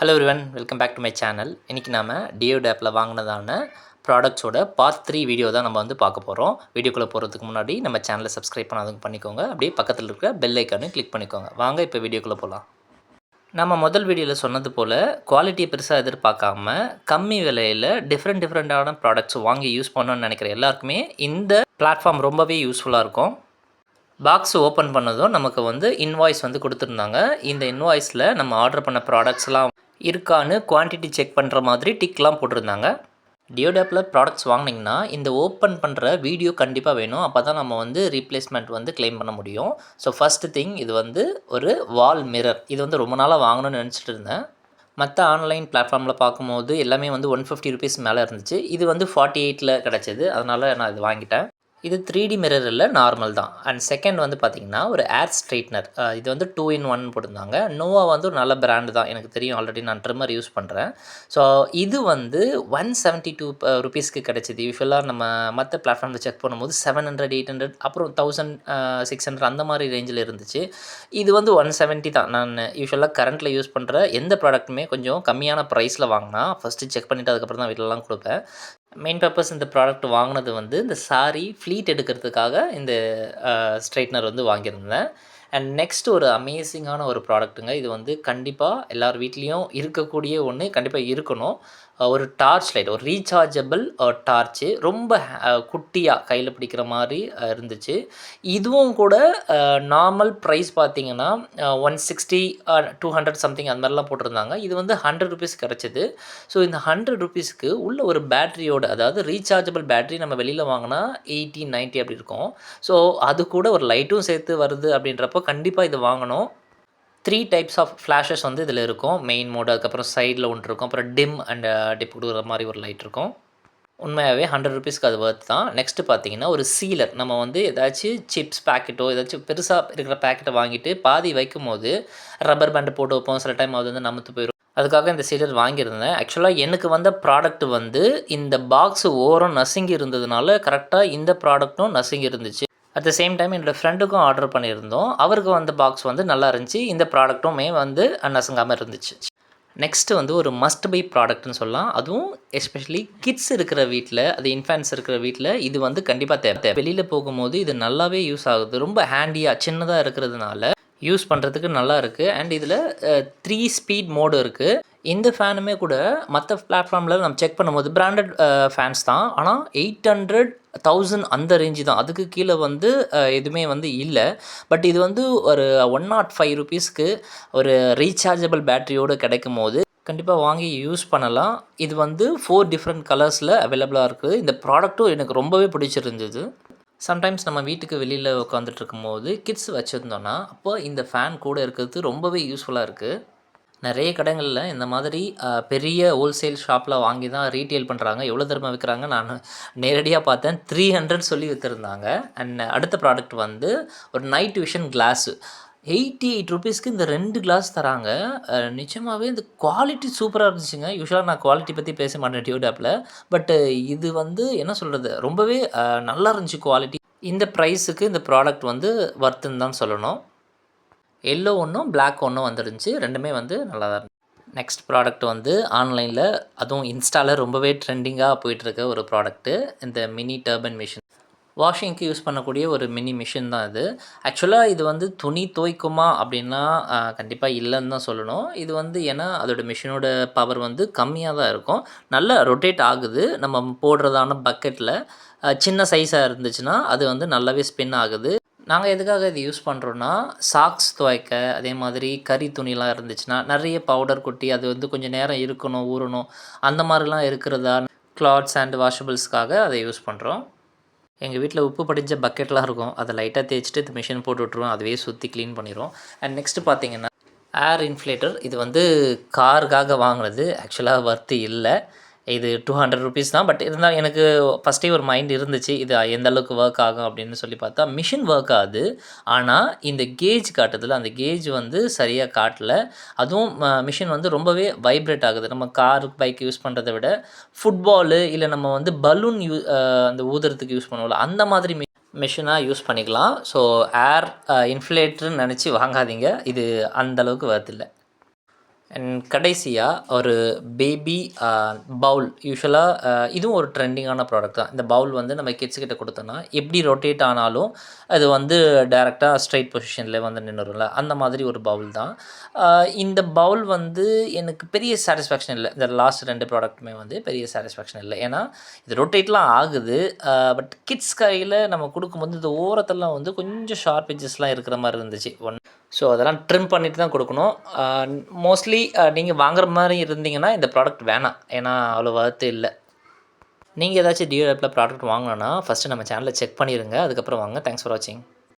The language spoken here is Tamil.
Hello everyone welcome back to my channel இன்றைக்கி நம்ம டியோ டேப்பில் வாங்கினதான ப்ராடக்ட்ஸோட பார்ட் த்ரீ வீடியோ தான் நம்ம வந்து பார்க்க போகிறோம் வீடியோக்குள்ளே போகிறதுக்கு முன்னாடி நம்ம சேனலை சப்ஸ்கிரைப் பண்ணாதவங்க பண்ணிக்கோங்க. அப்படியே பக்கத்தில் இருக்கிற பெல் ஐக்கானு கிளிக் பண்ணிக்கோங்க. வாங்க இப்போ வீடியோக்குள்ளே போகலாம் நம்ம முதல் வீடியோவில் சொன்னது போல் குவாலிட்டியை பெருசாக எதிர்பார்க்காம கம்மி விலையில் டிஃப்ரெண்ட் டிஃப்ரெண்ட்டான ப்ராடக்ட்ஸ் வாங்கி யூஸ் பண்ணணும்னு நினைக்கிற எல்லாருக்குமே இந்த பிளாட்ஃபார்ம் ரொம்பவே யூஸ்ஃபுல்லாக இருக்கும். பாக்ஸ் ஓப்பன் பண்ணதும் நமக்கு வந்து இன்வாய்ஸ் வந்து கொடுத்துருந்தாங்க. இந்த இன்வாய்ஸில் நம்ம ஆர்டர் பண்ண ப்ராடக்ட்ஸ்லாம் இருக்கான்னு குவான்டிட்டி செக் பண்ணுற மாதிரி டிக்லாம் போட்டிருந்தாங்க. டியோடேப்பில் ப்ராடக்ட்ஸ் வாங்கினீங்கன்னா இந்த ஓப்பன் பண்ணுற வீடியோ கண்டிப்பாக வேணும். அப்போ தான் நம்ம வந்து ரீப்ளேஸ்மெண்ட் வந்து க்ளைம் பண்ண முடியும். ஸோ ஃபஸ்ட்டு திங் இது வந்து ஒரு வால் மிரர் இது வந்து ரொம்ப நாளாக வாங்கணும்னு நினச்சிட்டு இருந்தேன். மற்ற ஆன்லைன் பிளாட்ஃபார்மில் பார்க்கும்போது எல்லாமே வந்து ஒன் ஃபிஃப்டி ருபீஸ் மேலே இருந்துச்சு. இது வந்து ஃபார்ட்டி எயிட்டில் கிடச்சிது. அதனால் நான் இது வாங்கிட்டேன். இது த்ரீ டி மிரர் இல்லை நார்மல் தான். அண்ட் செகண்ட் வந்து பார்த்திங்கன்னா ஒரு ஏர் ஸ்ட்ரைட்னர் இது வந்து டூ இன் ஒன் போட்டிருந்தாங்க. நோவா வந்து ஒரு நல்ல பிராண்டு தான். எனக்கு தெரியும். ஆல்ரெடி நான் ட்ரிம்மர் யூஸ் பண்ணுறேன் ஸோ இது வந்து ஒன் செவன்ட்டி டூ ருபீஸ்க்கு கிடச்சிது. யூஸ்வலாக நம்ம மற்ற பிளாட்ஃபார்மில் செக் பண்ணும்போது செவன் ஹண்ட்ரட் எயிட் ஹண்ட்ரட் அப்புறம் தௌசண்ட் சிக்ஸ் ஹண்ட்ரட் அந்த மாதிரி ரேஞ்சில் இருந்துச்சு. இது வந்து ஒன் செவன்ட்டி தான். நான் யூஸ்வலாக கரண்ட்டில் யூஸ் பண்ணுற எந்த ப்ராடக்ட்டுமே கொஞ்சம் கம்மியான ப்ரைஸில் வாங்கினா ஃபஸ்ட்டு செக் பண்ணிவிட்டு அதுக்கப்புறம் தான் வீட்டிலலாம் கொடுப்பேன். மெயின் பர்பஸ் இந்த ப்ராடக்ட் வாங்கினது வந்து இந்த சாரி ஃப்ளீட் எடுக்கிறதுக்காக இந்த ஸ்ட்ரைட்னர் வந்து வாங்கியிருந்தேன். அண்ட் நெக்ஸ்ட் ஒரு அமேசிங்கான ஒரு ப்ராடக்ட்டுங்க இது வந்து கண்டிப்பாக எல்லார் வீட்லேயும் இருக்கக்கூடிய ஒன்று கண்டிப்பாக இருக்கணும். ஒரு டார்ச் லைட் ஒரு ரீசார்ஜபிள் டார்ச்சு ரொம்ப குட்டியாக கையில் பிடிக்கிற மாதிரி இருந்துச்சு. இதுவும் கூட நார்மல் ப்ரைஸ் பார்த்தீங்கன்னா one sixty two hundred something அந்த மாதிரிலாம் போட்டிருந்தாங்க. இது வந்து ஹண்ட்ரட் ருபீஸ் கிடச்சிது. ஸோ இந்த ஹண்ட்ரட் ருபீஸ்க்கு உள்ள ஒரு பேட்டரியோட அதாவது ரீசார்ஜபிள் பேட்ரி நம்ம வெளியில் வாங்கினா எயிட்டி நைன்ட்டி அப்படி இருக்கும். ஸோ அது கூட ஒரு லைட்டும் சேர்த்து வருது அப்படின்றப்போ கண்டிப்பாக இது வாங்கணும். த்ரீ டைப்ஸ் ஆஃப் ஃப்ளாஷஸ் வந்து இதில் இருக்கும். மெயின் மோடு அதுக்கப்புறம் சைடில் ஒன்று இருக்கும். அப்புறம் டிம் அண்ட் டிப் கொடுக்குற மாதிரி ஒரு லைட் இருக்கும். உண்மையாகவே ஹண்ட்ரட் ருபீஸ்க்கு அது ஒர்த் தான். நெக்ஸ்ட்டு பார்த்தீங்கன்னா ஒரு சீலர் நம்ம வந்து ஏதாச்சும் சிப்ஸ் பேக்கெட்டோ ஏதாச்சும் பெருசாக இருக்கிற பேக்கெட்டை வாங்கிட்டு பாதி வைக்கும் போது ரப்பர் பேண்டு போட்டு வைப்போம். சில டைம் அது வந்து நமத்து போயிடும் அதுக்காக இந்த சீலர் வாங்கியிருந்தேன். ஆக்சுவலாக எனக்கு வந்த ப்ராடக்ட் வந்து இந்த பாக்ஸ் ஓரம் நசுங்கி இருந்ததுனால கரெக்டாக இந்த ப்ராடக்ட்டும் நசுங்கி இருந்துச்சு. அட் த சேம் டைம் என்னோடய ஃப்ரெண்டுக்கும் ஆர்டர் பண்ணியிருந்தோம். அவருக்கு வந்த பாக்ஸ் வந்து நல்லா இருந்துச்சு. இந்த ப்ராடக்ட்டுமே வந்து நசுங்காமல் இருந்துச்சு. நெக்ஸ்ட்டு வந்து ஒரு மஸ்ட் பை ப்ராடக்ட்னு சொல்லலாம். அதுவும் எஸ்பெஷலி கிட்ஸ் இருக்கிற வீட்டில் அது இன்ஃபேன்ஸ் இருக்கிற வீட்டில் இது வந்து கண்டிப்பாக தேவை. வெளியில் போகும்போது இது நல்லாவே யூஸ் ஆகுது. ரொம்ப ஹேண்டியாக சின்னதாக இருக்கிறதுனால யூஸ் பண்ணுறதுக்கு நல்லா இருக்குது அண்ட் இதில் த்ரீ ஸ்பீட் மோடு இருக்குது இந்த ஃபேனுமே கூட மற்ற பிளாட்ஃபார்மில் நம்ம செக் பண்ணும்போது பிராண்டட் ஃபேன்ஸ் தான். ஆனால் எயிட் ஹண்ட்ரட் தௌசண்ட் அந்த ரேஞ்சு தான். அதுக்கு கீழே வந்து எதுவுமே வந்து இல்லை. பட் இது வந்து ஒரு ஒன் நாட் ஃபைவ் ருபீஸ்க்கு ஒரு ரீசார்ஜபிள் பேட்டரியோடு கிடைக்கும் போது கண்டிப்பாக வாங்கி யூஸ் பண்ணலாம். இது வந்து ஃபோர் டிஃப்ரெண்ட் கலர்ஸில் அவைலபிளாக இருக்குது. இந்த ப்ராடக்ட்டும் எனக்கு ரொம்பவே பிடிச்சிருந்தது. சம்டைம்ஸ் நம்ம வீட்டுக்கு வெளியில் உட்காந்துட்டு இருக்கும்போது கிட்ஸ் வச்சுருந்தோன்னா அப்போ இந்த ஃபேன் கூட இருக்கிறது ரொம்பவே யூஸ்ஃபுல்லாக இருக்குது நிறைய கடைகளில் இந்த மாதிரி பெரிய ஹோல்சேல் ஷாப்பில் வாங்கி தான் ரீட்டெயில் பண்ணுறாங்க எவ்வளோ தரமாக விற்கிறாங்க நான் நேரடியாக பார்த்தேன். த்ரீ ஹண்ட்ரட் சொல்லி விற்றுருந்தாங்க அண்ட் அடுத்த ப்ராடக்ட் வந்து ஒரு night vision glass eighty eight ருபீஸ்க்கு இந்த ரெண்டு கிளாஸ் தராங்க. நிச்சயமாகவே இந்த குவாலிட்டி சூப்பராக இருந்துச்சுங்க. யூஸ்வலாக நான் குவாலிட்டி பற்றி பேச மாட்டேன் டியூ டேப்பில் பட்டு இது வந்து என்ன சொல்கிறது ரொம்பவே நல்லா இருந்துச்சு குவாலிட்டி இந்த ப்ரைஸுக்கு இந்த ப்ராடக்ட் வந்து வர்த்துன்னு தான் சொல்லணும். எல்லோ ஒன்றும் பிளாக் ஒன்றும் வந்துருந்துச்சு. ரெண்டுமே வந்து நல்லா தான் நெக்ஸ்ட் ப்ராடக்ட் வந்து ஆன்லைனில் அதுவும் இன்ஸ்டாவில் ரொம்பவே ட்ரெண்டிங்காக போயிட்டுருக்க ஒரு ப்ராடக்ட்டு இந்த மினி டர்பன் மிஷின் வாஷிங்க்கு யூஸ் பண்ணக்கூடிய ஒரு மினி மிஷின் தான் இது. ஆக்சுவலாக இது வந்து துணி துவைக்குமா அப்படின்னா கண்டிப்பாக இல்லைன்னு தான் சொல்லணும். இது வந்து ஏன்னா அதோட மிஷினோட பவர் வந்து கம்மியாக தான் இருக்கும். நல்லா ரொட்டேட் ஆகுது. நம்ம போடுறதான பக்கெட்டில் சின்ன சைஸாக இருந்துச்சுன்னா அது வந்து நல்லாவே ஸ்பின் ஆகுது. நாங்கள் எதுக்காக இது யூஸ் பண்ணுறோன்னா சாக்ஸ் துவைக்க அதே மாதிரி கறி துணிலாம் இருந்துச்சுன்னா நிறைய பவுடர் கொட்டி அது வந்து கொஞ்சம் நேரம் இருக்கணும் ஊறணும் அந்த மாதிரிலாம் இருக்கிறதா கிளாத்ஸ் அண்ட் வாஷபிள்ஸ்க்காக அதை யூஸ் பண்ணுறோம் எங்கள் வீட்டில் உப்பு படிஞ்ச பக்கெட்லாம் இருக்கும். அதை லைட்டாக தேய்ச்சிட்டு இந்த மிஷின் போட்டு விட்ருவோம் அதுவே சுற்றி க்ளீன் பண்ணிடும் அண்ட் நெக்ஸ்ட்டு பார்த்தீங்கன்னா ஏர் இன்ஃப்ளேட்டர் இது வந்து காருக்காக வாங்கினது. ஆக்சுவலாக வர்த்து இல்லை. இது டூ ஹண்ட்ரட் ருபீஸ் தான். பட் இருந்தால் எனக்கு ஃபஸ்ட்டே ஒரு மைண்ட் இருந்துச்சு இது எந்த அளவுக்கு ஒர்க் ஆகும் அப்படின்னு சொல்லி பார்த்தா மிஷின் ஒர்க் ஆகுது. ஆனால் இந்த கேஜ் காட்டுதில்ல அந்த கேஜ் வந்து சரியாக காட்டல. அதுவும் மிஷின் வந்து ரொம்பவே வைப்ரேட் ஆகுது. நம்ம கார் பைக் யூஸ் பண்ணுறதை விட ஃபுட்பாலு இல்லை நம்ம வந்து பலூன் யூ அந்த ஊதுறதுக்கு யூஸ் பண்ணுவோம்ல அந்த மாதிரி மி மிஷினாக யூஸ் பண்ணிக்கலாம். ஸோ ஏர் இன்ஃப்ளேட்டர்னு நினச்சி வாங்காதீங்க. இது அந்தளவுக்கு வரதில்லை அண்ட் கடைசியாக ஒரு பேபி பவுல் யூஸ்வலாக இதுவும் ஒரு ட்ரெண்டிங்கான ப்ராடக்ட் தான். இந்த பவுல் வந்து நம்ம கிட்ஸ் கிட்ட கொடுத்தோன்னா எப்படி ரொட்டேட் ஆனாலும் அது வந்து டேரெக்டாக ஸ்ட்ரைட் பொசிஷனில் வந்து நின்றுரும்ல அந்த மாதிரி ஒரு பவுல் தான். Uh, இந்த பவுல் வந்து எனக்கு பெரிய சாட்டிஸ்ஃபேக்ஷன் இல்லை. இந்த லாஸ்ட் ரெண்டு ப்ராடக்ட்டுமே வந்து பெரிய சாட்டிஸ்ஃபேக்ஷன் இல்லை. ஏன்னா இது ரொட்டேட்லாம் ஆகுது. பட் கிட்ஸ் கையில் நம்ம கொடுக்கும்போது இந்த ஓரத்தெல்லாம் வந்து கொஞ்சம் ஷார்ப் எஜஸ்லாம் இருக்கிற மாதிரி இருந்துச்சு. ஒன் ஸோ அதெல்லாம் ட்ரிம் பண்ணிட்டு தான் கொடுக்கணும். மோஸ்ட்லி நீங்கள் வாங்குற மாதிரி இருந்தீங்கன்னா இந்த ப்ராடக்ட் வேணாம். ஏன்னா அவ்வளோ வர்த்து இல்லை. நீங்கள் ஏதாச்சும் டியூ ஆப்பில் ப்ராடக்ட் வாங்கினோன்னா ஃபஸ்ட்டு நம்ம சேனலை செக் பண்ணிடுங்க அதுக்கப்புறம் வாங்க. தேங்க்ஸ் ஃபார் வாட்சிங்